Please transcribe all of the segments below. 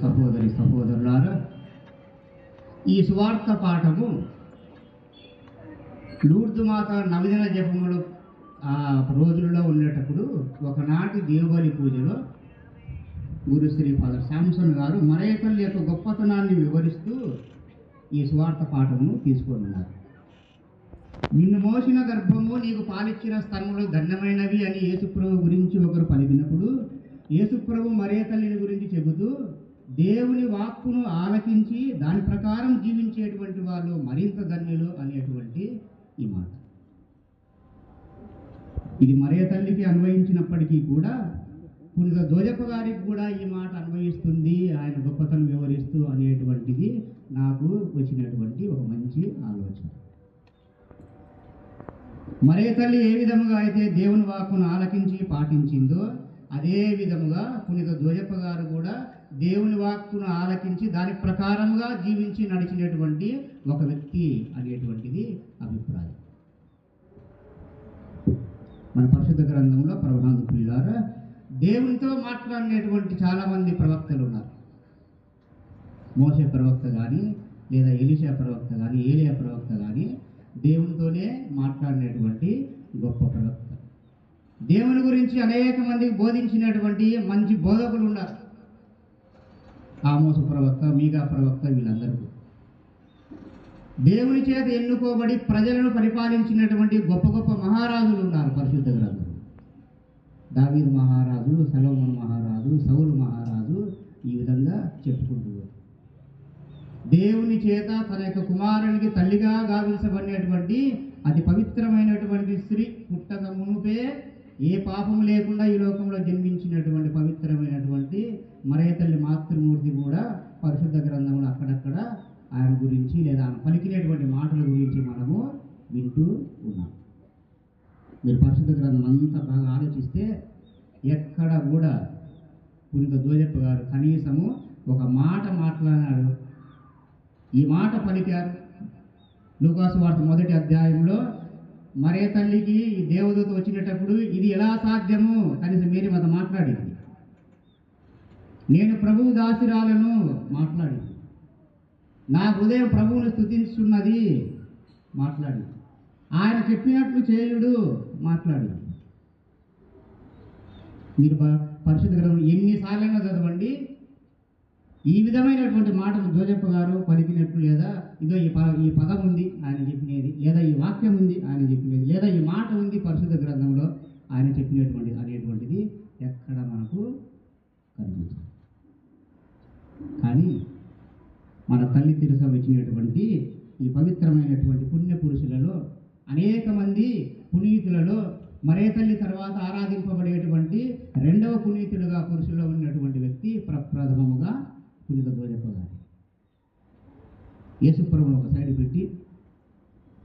సహోదరి సహోదరులారా ఈ సువార్త పాఠము లూర్దు మాత నవదిన జపములు ఆ రోజులలో ఉండేటప్పుడు ఒకనాటి దేవబలి పూజలో గురుశ్రీ ఫాదర్ శాంసన్ గారు మరయ తల్లి యొక్క గొప్పతనాన్ని వివరిస్తూ ఈ సువార్త పాఠమును తీసుకున్నారు నిన్ను మోసిన గర్భము నీకు పాలిచ్చిన స్థలములు ధన్యమైనవి అని యేసుప్రభు గురించి ఒకరు పలికినప్పుడు యేసుప్రభు మరే తల్లిని గురించి చెబుతూ దేవుని వాక్కును ఆలకించి దాని ప్రకారం జీవించేటువంటి వాళ్ళు మరింత ధన్యులు అనేటువంటి ఈ మాట. ఇది మరే తల్లికి అన్వయించినప్పటికీ కూడా పునిత జోజప్ప గారికి కూడా ఈ మాట అన్వయిస్తుంది ఆయన గొప్పతనం వివరిస్తూ అనేటువంటిది నాకు వచ్చినటువంటి ఒక మంచి ఆలోచన. మరే తల్లి ఏ విధముగా అయితే దేవుని వాక్కును ఆలకించి పాటించిందో అదే విధముగా పునిత జోజప్ప గారు కూడా దేవుని వాక్కును ఆలకించి దాని ప్రకారంగా జీవించి నడిచినటువంటి ఒక వ్యక్తి అనేటువంటిది అభిప్రాయం. మన పరిశుద్ధ గ్రంథంలో ప్రభునాథు ప్రియులారా దేవునితో మాట్లాడినటువంటి చాలామంది ప్రవక్తలు ఉన్నారు మోసే ప్రవక్త కానీ లేదా ఎలిషా ప్రవక్త కానీ ఏలియా ప్రవక్త కానీ దేవునితోనే మాట్లాడినటువంటి గొప్ప ప్రవక్త. దేవుని గురించి అనేక మందికి బోధించినటువంటి మంచి బోధకులు ఉన్నారు. ఆమోసు ప్రవక్త మీగా ప్రవక్త వీళ్ళందరూ. దేవుని చేత ఎన్నుకోబడి ప్రజలను పరిపాలించినటువంటి గొప్ప గొప్ప మహారాజులు ఉన్నారు పరిశుద్ధ గ్రంథం దావీదు మహారాజు సలోమన్ మహారాజు సౌలు మహారాజు ఈ విధంగా చెప్పుకుంటూ దేవుని చేత తన యొక్క కుమారునికి తల్లిగా గావించబడినటువంటి అతి పవిత్రమైనటువంటి స్త్రీ పుట్టక మునుపే ఏ పాపం లేకుండా ఈ లోకంలో జన్మించినటువంటి పవిత్రమైనటువంటి మరే తల్లి మాతృమూర్తి కూడా పరిశుద్ధ గ్రంథంలో అక్కడక్కడ ఆయన గురించి లేదా ఆయన పలికినటువంటి మాటల గురించి మనము వింటూ ఉన్నాం. మీరు పరిశుద్ధ గ్రంథం అంతా బాగా ఆలోచిస్తే ఎక్కడ కూడా పునిత దోజప్ప గారు కనీసము ఒక మాట మాట్లాడినాడు. ఈ మాట పలికారు. లూకాసు వార్త మొదటి అధ్యాయంలో మరే తల్లికి ఈ దేవదూత వచ్చినప్పుడు ఇది ఎలా సాధ్యము? కనీసం మీరు మాతో మాట్లాడింది. నేను ప్రభువు దాసిరాలను మాట్లాడి. నా హృదయం ప్రభువును స్థుతిస్తున్నది మాట్లాడి. ఆయన చెప్పినట్లు చేయుడు మాట్లాడి. మీరు పరిశుద్ధ గ్రంథం ఎన్నిసార్లైనా చదవండి. ఈ విధమైనటువంటి మాటలు జోజప్ప గారు పలికినట్లు లేదా ఇదో ఈ ప ఈ పదం ఉంది ఆయన చెప్పినది లేదా ఈ వాక్యం ఉంది ఆయన చెప్పినది లేదా ఈ మాట ఉంది పరిశుద్ధ గ్రంథంలో ఆయన చెప్పినటువంటి అనేటువంటిది ఎక్కడ మనకు కనిపించదు కానీ మన తల్లి తిరుస ఇచ్చినటువంటి ఈ పవిత్రమైనటువంటి పుణ్య పురుషులలో అనేక మంది పునీతులలో మరే తల్లి తర్వాత ఆరాధింపబడేటువంటి రెండవ పునీతుడుగా పురుషుల్లో ఉన్నటువంటి వ్యక్తి ప్రప్రథమముగా పునీత దోజప్ప గారు యేసుప్రభును ఒక సైడ్ పెట్టి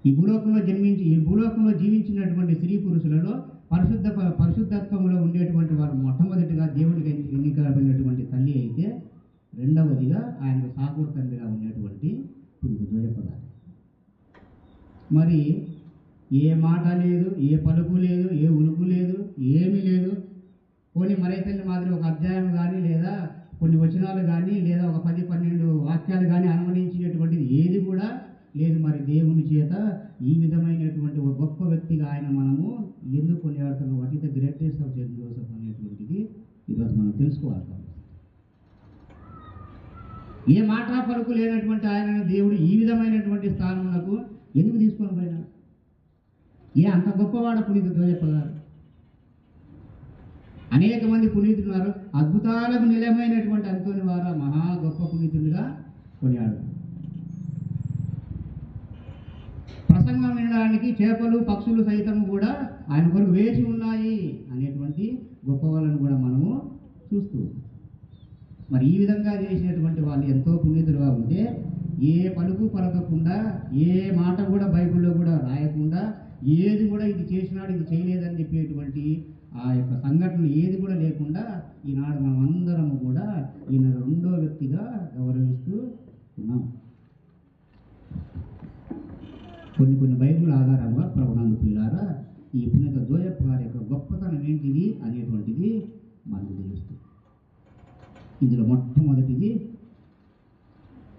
ఈ భూలోకంలో జన్మించి ఈ భూలోకంలో జీవించినటువంటి స్త్రీ పురుషులలో పరిశుద్ధ పరిశుద్ధత్వంలో ఉండేటువంటి వారు మొట్టమొదటిగా దేవుడికి ఎన్నికలబడినటువంటి తల్లి అయితే రెండవదిగా ఆయన సాకూరు తండ్రిగా ఉండేటువంటి పురుగు జోయప్ప మరి ఏ మాట లేదు ఏ పలుకు లేదు ఏ ఉలుకు లేదు ఏమీ లేదు. కొన్ని మరే తల్లి మాదిరి ఒక అధ్యాయం కానీ లేదా కొన్ని వచనాలు కానీ లేదా ఒక పది పన్నెండు వాక్యాలు కానీ అనుమతించినటువంటిది ఏది కూడా లేదు. మరి దేవుని చేత ఈ విధమైనటువంటి ఒక గొప్ప వ్యక్తిగా ఆయన మనము ఎందుకు కొనియాడుతున్నాం వాటి ద గ్రేటెస్ట్ ఆఫ్ సెయింట్ అనేటువంటిది ఈరోజు మనం తెలుసుకోవాలి. ఏ మాట పలుకు లేనటువంటి ఆయన దేవుడు ఈ విధమైనటువంటి స్థానమునకు ఎందుకు తీసుకొని పోయినాడు? ఏ అంత గొప్పవాడ పునీత చెప్పగలరు? అనేక మంది పునీతులున్నారు అద్భుతాలకు నిలయమైనటువంటి అనుకోని వారు మహా గొప్ప పునీతుడిగా కొనియాడు ప్రసంగం వినడానికి చేపలు పక్షులు సైతం కూడా ఆయన కొరకు వేచి ఉన్నాయి అనేటువంటి గొప్ప వాళ్ళను కూడా మనము చూస్తూ ఉన్నాం. మరి ఈ విధంగా చేసినటువంటి వాళ్ళు ఎంతో పునీతులుగా ఉంటే ఏ పలుకు పలకకుండా ఏ మాట కూడా బైబిల్లో కూడా రాయకుండా ఏది కూడా ఇది చేసినాడు ఇది చేయలేదని చెప్పేటువంటి ఆ యొక్క సంఘటన ఏది కూడా లేకుండా ఈనాడు మనం అందరం కూడా ఈయన రెండో వ్యక్తిగా గౌరవిస్తూ ఉన్నాం. కొన్ని కొన్ని బైబిల్ ఆధారంగా ప్రభునందు పిల్లారా ఈ పునీత జోయప్ప గారి యొక్క గొప్పతనం ఏంటిది అనేటువంటిది మనకు తెలుస్తుంది. ఇందులో మొట్టమొదటిది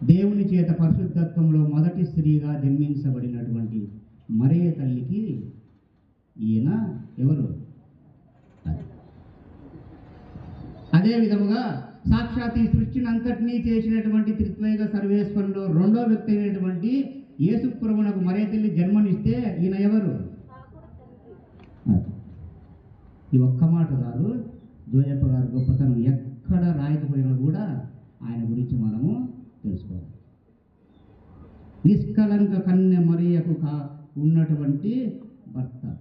దేవుని చేత పరిశుద్ధత్వంలో మొదటి స్త్రీగా జన్మించబడినటువంటి మరియ తల్లికి ఈయన ఎవరు? అదే. విధముగా సాక్షాత్ ఈ సృష్టిని అంతటినీ చేసినటువంటి త్రిత్వైక సర్వేశ్వరులో రెండో వ్యక్తి అయినటువంటి యేసు ప్రభునకు మరే తల్లి జన్మనిస్తే ఈయన ఎవరు? ఈ ఒక్క మాట కాదు జోయప్ప గారు గొప్పతనం ఎక్కడ రాయకపోయినా కూడా ఆయన గురించి మనము తెలుసుకోవాలి. నిష్కలంక కన్య మరియకు కా ఉన్నటువంటి భర్త.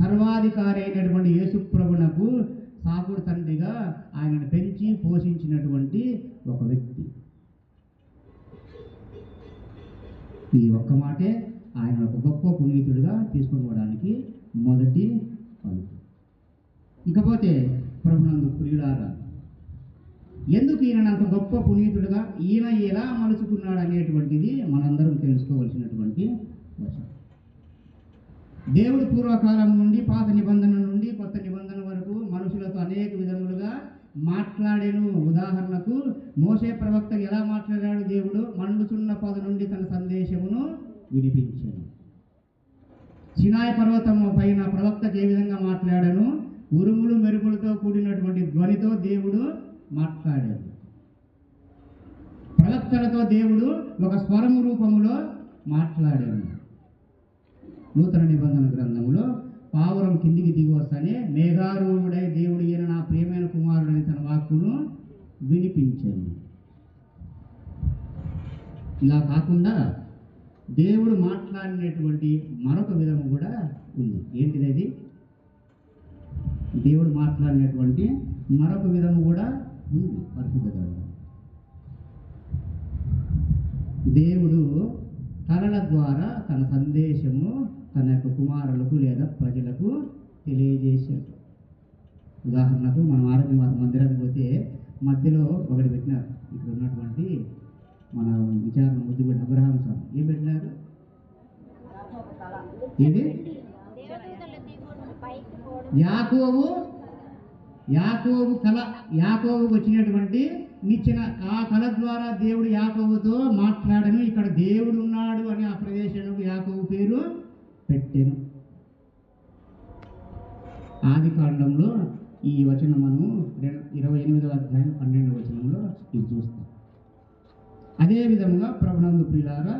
సర్వాధికారి అయినటువంటి యేసుప్రభునకు సాకుడు తండ్రిగా ఆయనను పెంచి పోషించినటువంటి ఒక వ్యక్తి. ఈ ఒక్క మాటే ఆయన ఒక గొప్ప పునీతుడిగా తీసుకుపోవడానికి మొదటి పలుకు. ఇకపోతే ప్రభునందు ప్రియులారా ఎందుకు ఈయన అంత గొప్ప పునీతుడుగా ఈయన ఎలా మలుచుకున్నాడు అనేటువంటిది మనందరం తెలుసుకోవలసినటువంటి వచనం. దేవుడు పూర్వకాలం నుండి పాత నిబంధన నుండి కొత్త నిబంధన వరకు మనుషులతో అనేక విధములుగా మాట్లాడేను. ఉదాహరణకు మోసే ప్రవక్త ఎలా మాట్లాడాడు? దేవుడు మండుచున్న పొద నుండి తన సందేశమును వినిపించాను. సినాయి పర్వతము పైన ప్రవక్తకు ఏ విధంగా మాట్లాడాను? ఉరుములు మెరుపులతో కూడినటువంటి ధ్వనితో దేవుడు మాట్లాడాడు. ప్రవక్తలతో దేవుడు ఒక స్వరము రూపములో మాట్లాడాడు. నూతన నిబంధన గ్రంథములో పావురం కిందికి దిగి వస్తానే మేఘారూఢుడై దేవుడు ఈయన నా ప్రియమైన కుమారుడని తన వాక్కును వినిపించాను ఇలా కాకుండా దేవుడు మాట్లాడినటువంటి మరొక విధము కూడా ఉంది. ఏంటిది అది? దేవుడు మాట్లాడినటువంటి మరొక విధము కూడా ఉంది పరిశుద్ధ దేవుడు కళల ద్వారా తన సందేశము తన యొక్క కుమారులకు లేదా ప్రజలకు తెలియజేశాడు. ఉదాహరణకు మనం ఆరోగ్య మందిరానికి పోతే మధ్యలో ఒకటి పెట్టినారు. ఇక్కడ ఉన్నటువంటి మన విచారణ ముద్దుబిడ్డ అబ్రహాం స్వామి. ఏం పెట్టినారు? ఇది యాకోబు యాకోబు కళ యాకోబుకు వచ్చినటువంటి నిచ్చిన ఆ కళ ద్వారా దేవుడు యాకోబుతో మాట్లాడను ఇక్కడ దేవుడు ఉన్నాడు అని ఆ ప్రదేశానికి యాకోబు పేరు పెట్టాను. ఆది కాండంలో ఈ వచనం మనము ఇరవై ఎనిమిదవ అధ్యాయం పన్నెండవ వచనంలో ఇది చూస్తాం. అదే విధముగా ప్రభునందు ప్రియులారా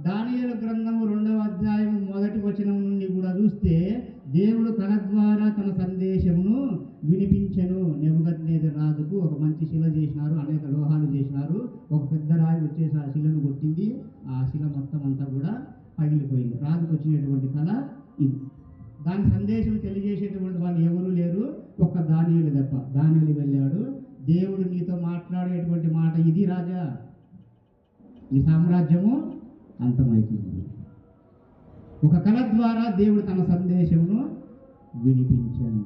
దానియల గ్రంథము రెండవ అధ్యాయం మొదటి వచనం చూస్తే దేవుడు కళ ద్వారా తన సందేశమును వినిపించను. నెబుకద్నేది రాజుకు ఒక మంచి శిల చేసినారు అనేక లోహాలు చేసినారు. ఒక పెద్ద రాయి వచ్చేసి ఆ శిలను కొట్టింది. ఆ శిల మొత్తం అంతా కూడా పగిలిపోయింది. రాజుకు వచ్చినటువంటి కళ ఇది. దాని సందేశం తెలియజేసేటువంటి వాళ్ళు ఎవరూ లేరు. ఒక్క దానియులు తప్ప. దానియులు వెళ్ళాడు. దేవుడు నీతో మాట్లాడేటువంటి మాట ఇది రాజా. నీ సామ్రాజ్యము అంతమైపోయింది. ఒక కళ ద్వారా దేవుడు తన సందేశమును వినిపించాను.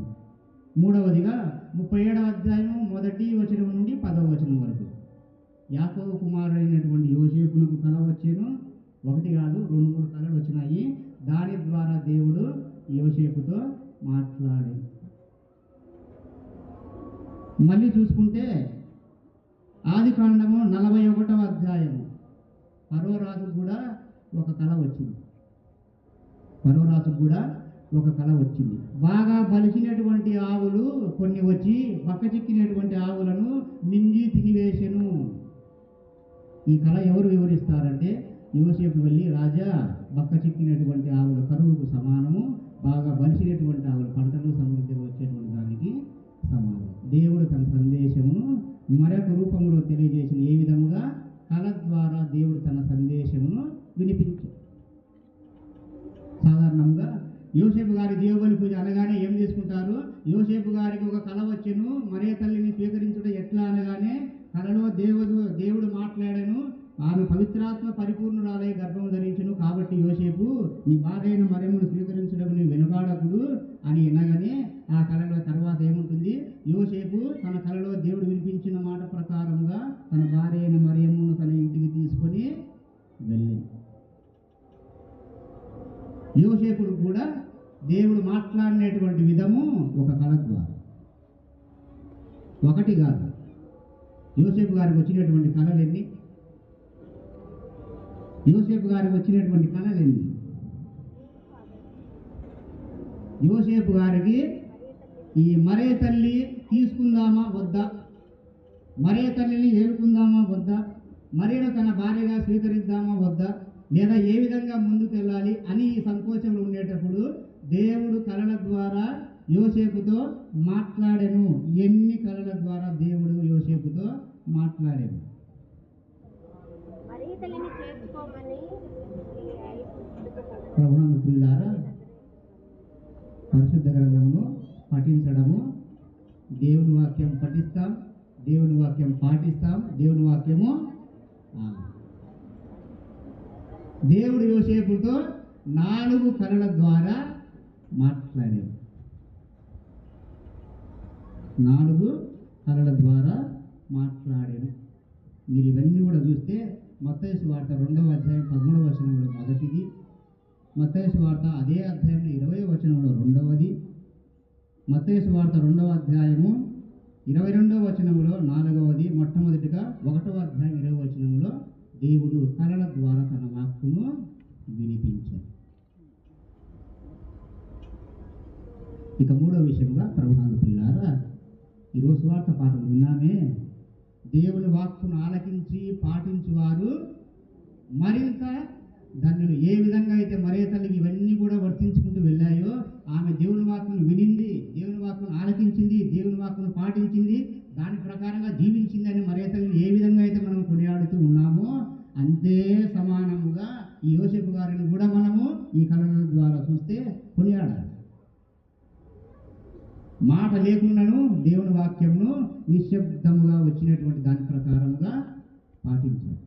మూడవదిగా ముప్పై ఏడవ అధ్యాయం మొదటి వచనం నుండి పదవ వచనం వరకు. యాకవ కుమారుడైనటువంటి యోసేపులకు కళ వచ్చాను. ఒకటి కాదు రెండు మూడు కళలు వచ్చినాయి. దాని ద్వారా దేవుడు యోసేపుతో మాట్లాడాడు మళ్ళీ చూసుకుంటే ఆది కాండము నలభై ఒకటవ అధ్యాయము. పరోరాజు కూడా ఒక కళ వచ్చింది. మనోరాజు కూడా ఒక కళ వచ్చింది. బాగా బలిసినటువంటి ఆవులు కొన్ని వచ్చి పక్క చిక్కినటువంటి ఆవులను మింగి తినివేశను. ఈ కళ ఎవరు వివరిస్తారంటే యువసేపు వెళ్ళి రాజా బక్క చిక్కినటువంటి ఆవుల కరువుకు సమానము బాగా బలిసినటువంటి ఆవుల పంటలు సమృద్ధిగా వచ్చేటువంటి దానికి సమానం. దేవుడు తన సందేశమును మరొక రూపంలో తెలియజేసిన ఏ విధముగా? కళ ద్వారా దేవుడు తన సందేశమును వినిపించాడు. యోసేపు గారి జీవబలి పూజ అనగానే ఏం తీసుకుంటారు యోసేపు గారికి ఒక కళ వచ్చెను మరే తల్లిని స్వీకరించుట ఎట్లా అనగానే కళలో దేవుడు దేవుడు మాట్లాడాను ఆమె పవిత్రాత్మ పరిపూర్ణురాలై గర్భం ధరించను కాబట్టి యోసేపు నీ భార్యను మరెమును స్వీకరించడం నీ వెనుకాడకుడు అని వినగానే ఆ కళలో తర్వాత ఏముంటుంది? యోసేపు తన కళలో దేవుడు వినిపించిన మాట ప్రకారంగా తన భార్య అయిన మరియమ్మను తన ఇంటికి తీసుకొని వెళ్ళింది యోసేపుడు కూడా దేవుడు మాట్లాడినటువంటి విధము ఒక కళ ద్వారా ఒకటి కాదు. యోసేపు గారికి వచ్చినటువంటి కళలు ఎన్ని యోసేపు గారికి వచ్చినటువంటి కళలేంది యోసేపు గారికి ఈ మరే తల్లి తీసుకుందామా వద్దా? మరే తల్లిని ఏడుకుందామా వద్దా? మరేను తన భార్యగా స్వీకరిద్దామా వద్దా? లేదా ఏ విధంగా ముందుకు వెళ్ళాలి అని ఈ సంకోచంలో ఉండేటప్పుడు దేవుడు కళల ద్వారా యోసేపుతో మాట్లాడెను. ఎన్ని కళల ద్వారా దేవుడు యోసేపుతో మాట్లాడాను? ప్రభునందు పిల్లారా పరిశుద్ధ గ్రంథమును పఠించడము. దేవుని వాక్యం పఠిస్తాం దేవుని వాక్యం పాటిస్తాం దేవుని వాక్యము. దేవుడు యోసేపుతో నాలుగు కళల ద్వారా మాట్లాడాడు నాలుగు కళల ద్వారా మాట్లాడాను మీరు ఇవన్నీ కూడా చూస్తే మత్తయసు వార్త రెండవ అధ్యాయం పదమూడవ వచనంలో మొదటిది. మత్తయసు వార్త అదే అధ్యాయంలో ఇరవై వచనంలో రెండవది. మత్తయసు వార్త రెండవ అధ్యాయము ఇరవై రెండవ వచనంలో నాలుగవది. మొట్టమొదటిగా ఒకటవ అధ్యాయం ఇరవై వచనంలో దేవుడు కళల ద్వారా తన వాక్కును వినిపించాడు. ఇక మూడో విషయంగా ప్రభునాథ పిల్లారా ఈరోజు వార్త పాఠం విన్నామే. దేవుని వాక్కును ఆలకించి పాటించువారు మరింత ధన్యులు. ఏ విధంగా అయితే మరే తల్లికి ఇవన్నీ కూడా వర్తించుకుంటూ వెళ్ళాయో ఆమె దేవుని వాక్కును వినింది దేవుని వాక్కును ఆలకించింది దేవుని వాక్కును పాటించింది దాని ప్రకారంగా జీవించింది అని మరే తల్లిని ఏ విధంగా అయితే మనం కొనియాడుతూ ఉన్నామో అంతే సమానముగా ఈ యోసేపు గారిని కూడా మనము ఈ కళల ద్వారా చూస్తే కొనియాడాలి. మాట లేకుండాను దేవుని వాక్యంను నిశ్శబ్దముగా వచ్చినటువంటి దాని ప్రకారముగా పాటించాలి.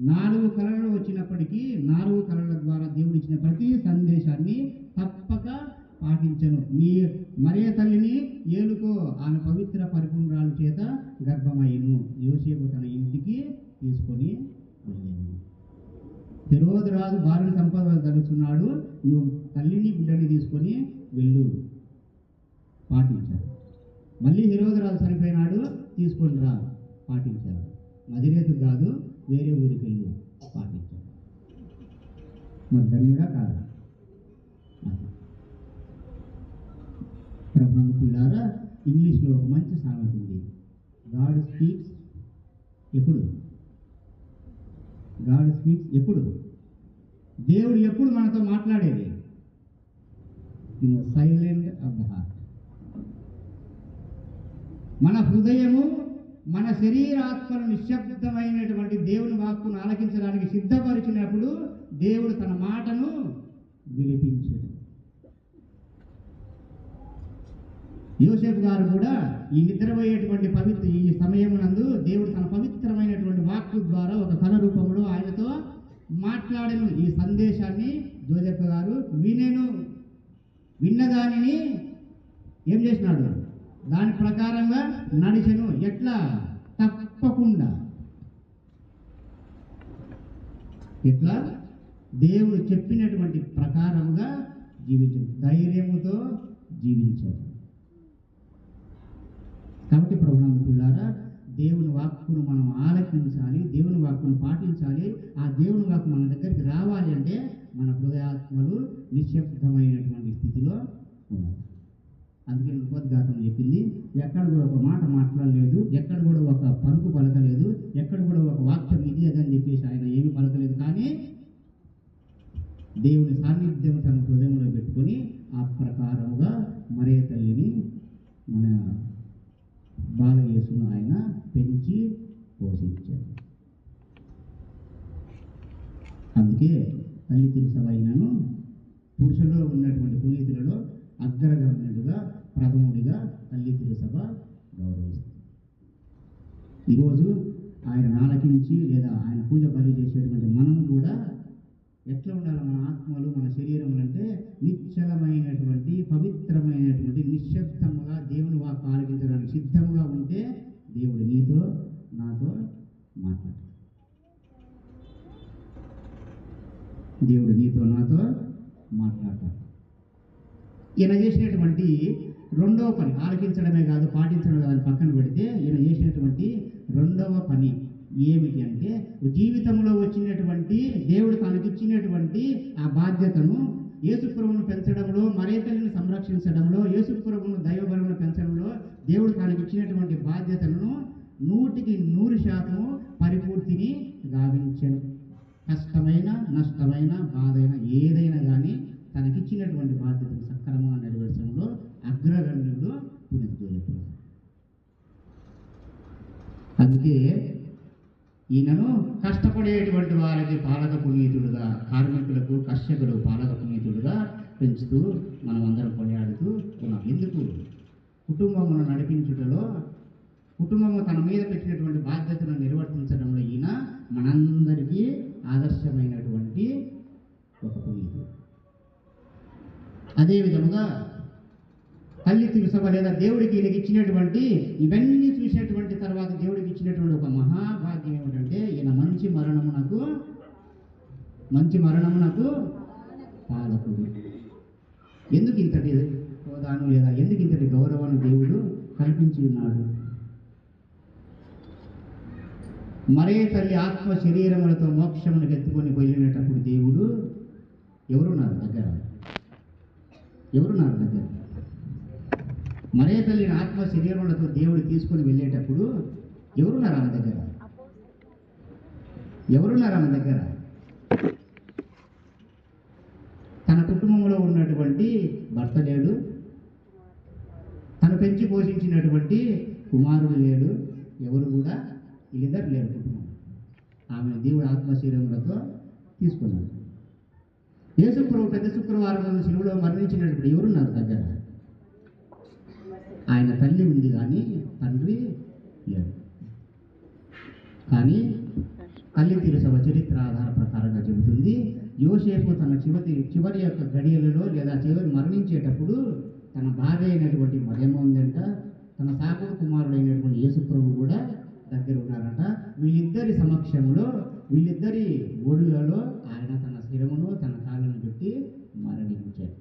నాలుగు కళలు వచ్చినప్పటికీ నాలుగు కళల ద్వారా దేవుడు ఇచ్చిన ప్రతి సందేశాన్ని తప్పక పాటించను. నీ మరే తల్లిని ఏలుకో ఆమె పవిత్ర పరిపూర్ణాల చేత గర్భమయ్యను. యోసేపు తన ఇంటికి తీసుకొని వెళ్ళాను తిరోధ రాజు సంపద సంపాదించగలుగుతున్నాడు నువ్వు తల్లిని బిడ్డని తీసుకొని వెళ్ళు. పాటించారు మళ్ళీ హిరోదరాజు చనిపోయినాడు. తీసుకొని రా. పాటించారు నదిరేతు కాదు వేరే ఊరికి వెళ్ళు పాటించారు మరి ధన్యుడా కాదా? పిల్లారా ఇంగ్లీష్లో ఒక మంచి సామెత ఉంది. గాడ్ స్పీక్స్ ఎప్పుడు? గాడ్ స్పీక్స్ ఎప్పుడు? దేవుడు ఎప్పుడు మనతో మాట్లాడేది? In silent of the heart మన హృదయము మన శరీరాత్మను నిశ్శబ్దమైనటువంటి దేవుని వాక్కును ఆలకించడానికి సిద్ధపరిచినప్పుడు దేవుడు తన మాటను వినిపించడు. యోసేపు గారు కూడా ఈ నిద్రపోయేటువంటి పవిత్ర ఈ సమయమునందు దేవుడు తన పవిత్రమైనటువంటి వాక్కు ద్వారా ఒక కళ రూపంలో ఆయనతో మాట్లాడను. ఈ సందేశాన్ని జోజప్ప గారు వినెను. విన్నదానిని ఏం చేసినాడు? దాని ప్రకారంగా నడిచను. ఎట్లా? తప్పకుండా. ఎట్లా దేవుడు చెప్పినటువంటి ప్రకారంగా జీవించండి. ధైర్యముతో జీవించారు కాబట్టి ప్రభుత్వారా దేవుని వాక్కును మనం ఆలకించాలి దేవుని వాక్కును పాటించాలి. ఆ దేవుని వాక్కు మన దగ్గరికి రావాలి అంటే మన హృదయాత్మలు నిశ్శబ్దమైనటువంటి స్థితిలో ఉండాలి. అందుకే ఉపోద్ఘాతం చెప్పింది. ఎక్కడ కూడా ఒక మాట మాట్లాడలేదు ఎక్కడ కూడా ఒక పరుగు పలకలేదు ఎక్కడ కూడా ఒక వాక్యం ఇది అదని చెప్పేసి ఆయన ఏమి పలకలేదు. కానీ దేవుని సాన్నిధ్యం తన హృదయంలో పెట్టుకొని ఆ ప్రకారముగా మరే తల్లిని మన బాలయేసును ఆయన పెంచి పోషించారు అందుకే తల్లి తిరుసభైనను పురుషుల్లో ఉన్నటువంటి పునీతులలో అగ్రగణ్యుడిగా ప్రథముడిగా తల్లి తిరుసభ గౌరవిస్తుంది. ఈరోజు ఆయన ఆలకించి లేదా ఆయన పూజ బలి చేసేటువంటి మనం కూడా ఎట్లా ఉండాలి? మన ఆత్మలు మన శరీరం అంటే నిశ్చలమైనటువంటి పవిత్రమైనటువంటి నిశ్శబ్దముగా దేవుని వాకు ఆలకించడానికి సిద్ధంగా ఉంటే దేవుడు నీతో నాతో మాట్లాడు దేవుడు నీతో నాతో మాట్లాడతాడు. ఈయన చేసినటువంటి రెండవ పని ఆలకించడమే కాదు పాటించడం కాదు పక్కన పెడితే ఈయన చేసినటువంటి రెండవ పని ఏమిటి అంటే జీవితంలో వచ్చినటువంటి దేవుడు తనకిచ్చినటువంటి ఆ బాధ్యతను యేసుప్రభును పెంచడంలో మరీతల్లిని సంరక్షించడంలో యేసుప్రభును దైవబలమును పెంచడంలో దేవుడు తనకిచ్చినటువంటి బాధ్యతలను నూటికి నూరు శాతం పరిపూర్తిని గావించను. కష్టమైన నష్టమైన బాధైన ఏదైనా కానీ తనకిచ్చినటువంటి బాధ్యతను సక్రమంగా నెరవేర్చడంలో అగ్రగణ్యుడు పునీత అందుకే ఈయనను కష్టపడేటువంటి వారికి పాలక పునీతుడుగా కార్మికులకు కర్షకులు పాలక పునీతుడుగా పెంచుతూ మనం అందరం కొనియాడుతూ ఉన్నాం. ఎందుకు? కుటుంబమును నడిపించుటలో కుటుంబము తన మీద పెట్టినటువంటి బాధ్యతను నిర్వర్తించడంలో ఈయన మనందరికీ ఆదర్శమైనటువంటి ఒక పునీతుడు అదే విధముగా తల్లి తిరుసభ లేదా దేవుడికి ఈయనకి ఇచ్చినటువంటి ఇవన్నీ చూసినటువంటి తర్వాత దేవుడికి ఇచ్చినటువంటి ఒక మహాభాగ్యం ఏమిటంటే ఈయన మంచి మరణమునకు మంచి మరణమునకు పాలకుడు. ఎందుకు ఇంతటి హోదాను లేదా ఎందుకు ఇంతటి గౌరవాన్ని దేవుడు కల్పించి ఉన్నాడు? మరే తల్లి ఆత్మ శరీరములతో మోక్షమును ఎత్తుకొని పోయినటప్పుడు దేవుడు ఎవరున్నారు? దగ్గర ఎవరున్నారు దగ్గర? మరే తల్లిని ఆత్మ శరీరములతో దేవుడు తీసుకొని వెళ్ళేటప్పుడు ఎవరున్నారు ఆమె దగ్గర? ఎవరున్నారు ఆమె దగ్గర? తన కుటుంబంలో ఉన్నటువంటి భర్త లేడు. తను పెంచి పోషించినటువంటి కుమారుడు లేడు. ఎవరు కూడా వీళ్ళిద్దరు లేరు కుటుంబం ఆమె దేవుడు ఆత్మ శరీరములతో తీసుకున్నాడు. యేసుప్రభు పెద్ద శుక్రవారం రోజు శిలువలో మరణించినప్పుడు ఎవరున్నారు దగ్గర? ఆయన తల్లి ఉంది కానీ తండ్రి లేదు కానీ తల్లి తిరుసభ చరిత్ర ఆధార ప్రకారంగా చెబుతుంది యోసేపు తన చివరి చివరి యొక్క గడియలలో లేదా చివరి మరణించేటప్పుడు తన భార్య అయినటువంటి మరియమ్మ ఉందంట తన సాగర కుమారుడైనటువంటి యేసుప్రభు కూడా దగ్గర ఉన్నారంట. వీళ్ళిద్దరి సమక్షంలో వీళ్ళిద్దరి ఒడిలలో ఆయన తన శిరమును తన కాళ్ళను పెట్టి మరణించాడు.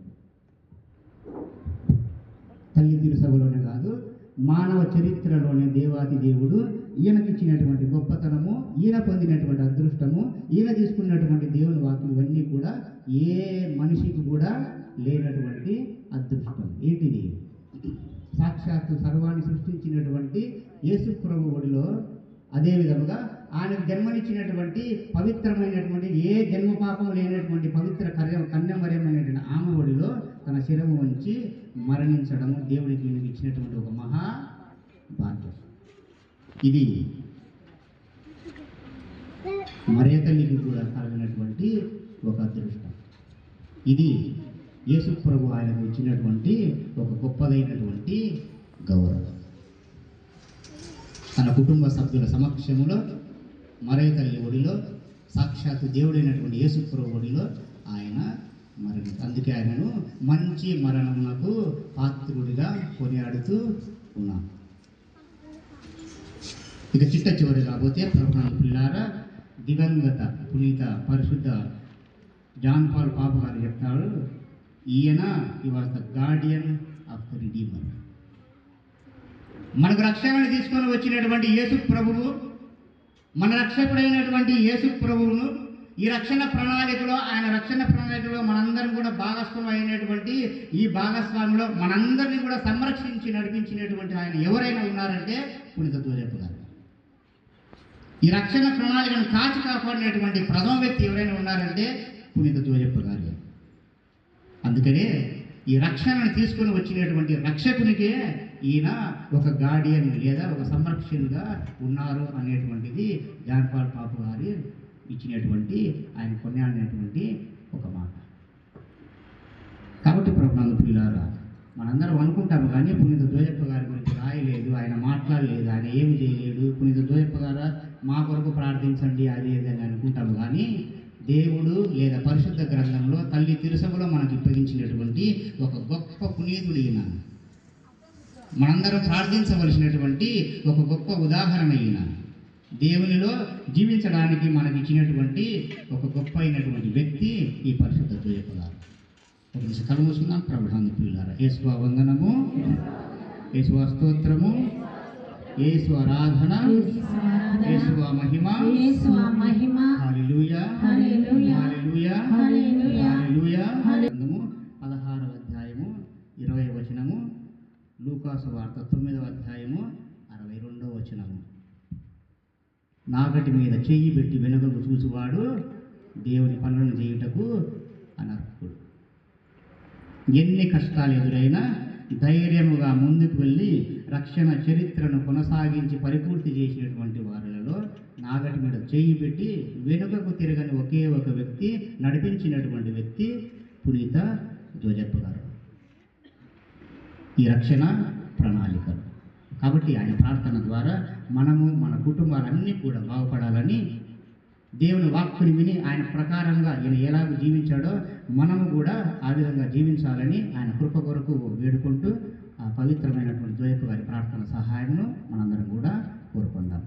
తల్లి తిరుసభలోనే కాదు మానవ చరిత్రలోనే దేవాది దేవుడు ఈయనకిచ్చినటువంటి గొప్పతనము ఈయన పొందినటువంటి అదృష్టము ఈయన తీసుకున్నటువంటి దేవుని వాక్యం ఇవన్నీ కూడా ఏ మనిషికి కూడా లేనటువంటి అదృష్టం. ఏంటిది? సాక్షాత్తు సర్వాన్ని సృష్టించినటువంటి యేసు ప్రభువుడిలో అదే విధముగా ఆయనకు జన్మనిచ్చినటువంటి పవిత్రమైనటువంటి ఏ జన్మ పాపం లేనటువంటి పవిత్ర కర్య కన్యమర్యమైనటువంటి ఆమె ఒడిలో తన శిరము ఉంచి మరణించడము దేవుడికి ఈయనకి ఇచ్చినటువంటి ఒక మహా బాధ్యత ఇది మరే తల్లికి కూడా కలిగినటువంటి ఒక అదృష్టం. ఇది యేసు ప్రభు ఆయనకు ఇచ్చినటువంటి ఒక గొప్పదైనటువంటి గౌరవం. తన కుటుంబ సభ్యుల సమక్షంలో మరే తల్లి ఒడిలో సాక్షాత్తు దేవుడైనటువంటి యేసు ఒడిలో ఆయన మరణి. అందుకే ఆయనను మంచి మరణమునకు పాత్రుడిగా కొనియాడుతూ ఉన్నాం. ఇక చిట్ట చివరి రాబోతే ప్రభుత్వం పిల్లారా దివంగత పునీత పరిశుద్ధ జాన్ పాల్ పాప గారు చెప్తాడు ఈయన ఈ was the guardian of the redeemer. మనకు రక్షణను తీసుకొని వచ్చినటువంటి యేసు ప్రభువు మన రక్షకుడైనటువంటి యేసు ప్రభువును ఈ రక్షణ ప్రణాళికలో ఆయన రక్షణ ప్రణాళికలో మనందరం కూడా భాగస్వామి అయినటువంటి ఈ భాగస్వామిలో మనందరినీ కూడా సంరక్షించి నడిపించినటువంటి ఆయన ఎవరైనా ఉన్నారంటే పుణిత దూరేపు గారు. ఈ రక్షణ ప్రణాళికను కాచి కాపాడినటువంటి ప్రథమ వ్యక్తి ఎవరైనా ఉన్నారంటే పునీత దూరేప్ప గారు. అందుకనే ఈ రక్షణను తీసుకొని వచ్చినటువంటి రక్షకునికే ఈయన ఒక గార్డియన్ లేదా ఒక సంరక్షణగా ఉన్నారు అనేటువంటిది జాన్పాల్ పాపు గారి ఇచ్చినటువంటి ఆయన కొనియాడినటువంటి ఒక మాట. కాబట్టి ప్రభుత్వం పిల్లారా మనందరం అనుకుంటాము కానీ పునీత దోయప్ప గారి గురించి రాయలేదు ఆయన మాట్లాడలేదు ఆయన ఏమి చేయలేడు పునీత దోయప్ప గారు మా కొరకు ప్రార్థించండి అది ఏదని అనుకుంటాము కానీ దేవుడు లేదా పరిశుద్ధ గ్రంథంలో తల్లి తిరుసభలో మనకు ఇప్పగించినటువంటి ఒక గొప్ప పునీతుడు ఈయన. మనందరం ప్రార్థించవలసినటువంటి ఒక గొప్ప ఉదాహరణ ఈయన. దేవునిలో జీవించడానికి మనకి ఇచ్చినటువంటి ఒక గొప్ప అయినటువంటి వ్యక్తి ఈ పరిశుద్ధ దోయప్ప ఒక నిమిషం కలుగుతున్నాం ప్రభుత్వాన్ని పిల్లారా యేసువా వందనము. యేసువా స్తోత్రము. యేసు ఆరాధన యేసు మహిమ మహిమ హల్లెలూయా హల్లెలూయా. హల్లెలూయా హల్లెలూయా. హల్లెలూయా పదహారవ అధ్యాయము ఇరవై వచనము లూకాసు వార్త తొమ్మిదవ అధ్యాయము అరవై రెండవ వచనము నాగటి మీద చెయ్యి పెట్టి వెనుకకు చూసువాడు దేవుని పనులను చేయుటకు అనర్హుడు ఎన్ని కష్టాలు ఎదురైనా ధైర్యముగా ముందుకు వెళ్ళి రక్షణ చరిత్రను కొనసాగించి పరిపూర్తి చేసినటువంటి వారిలలో నాగటి మీద చేయి పెట్టి వెనుకకు తిరగని ఒకే ఒక వ్యక్తి నడిపించినటువంటి వ్యక్తి పునీత జోజప్ప గారు. ఈ రక్షణ ప్రణాళికలు. కాబట్టి ఆయన ప్రార్థన ద్వారా మనము మన కుటుంబాలన్నీ కూడా బాగుపడాలని దేవుని వాక్కుని విని ఆయన ప్రకారంగా ఈయన ఎలాగ జీవించాడో మనము కూడా ఆ విధంగా జీవించాలని ఆయన కృప కొరకు వేడుకుంటూ ఆ పవిత్రమైనటువంటి ద్వైపు గారి ప్రార్థన సహాయంను మనందరం కూడా కోరుకుందాం.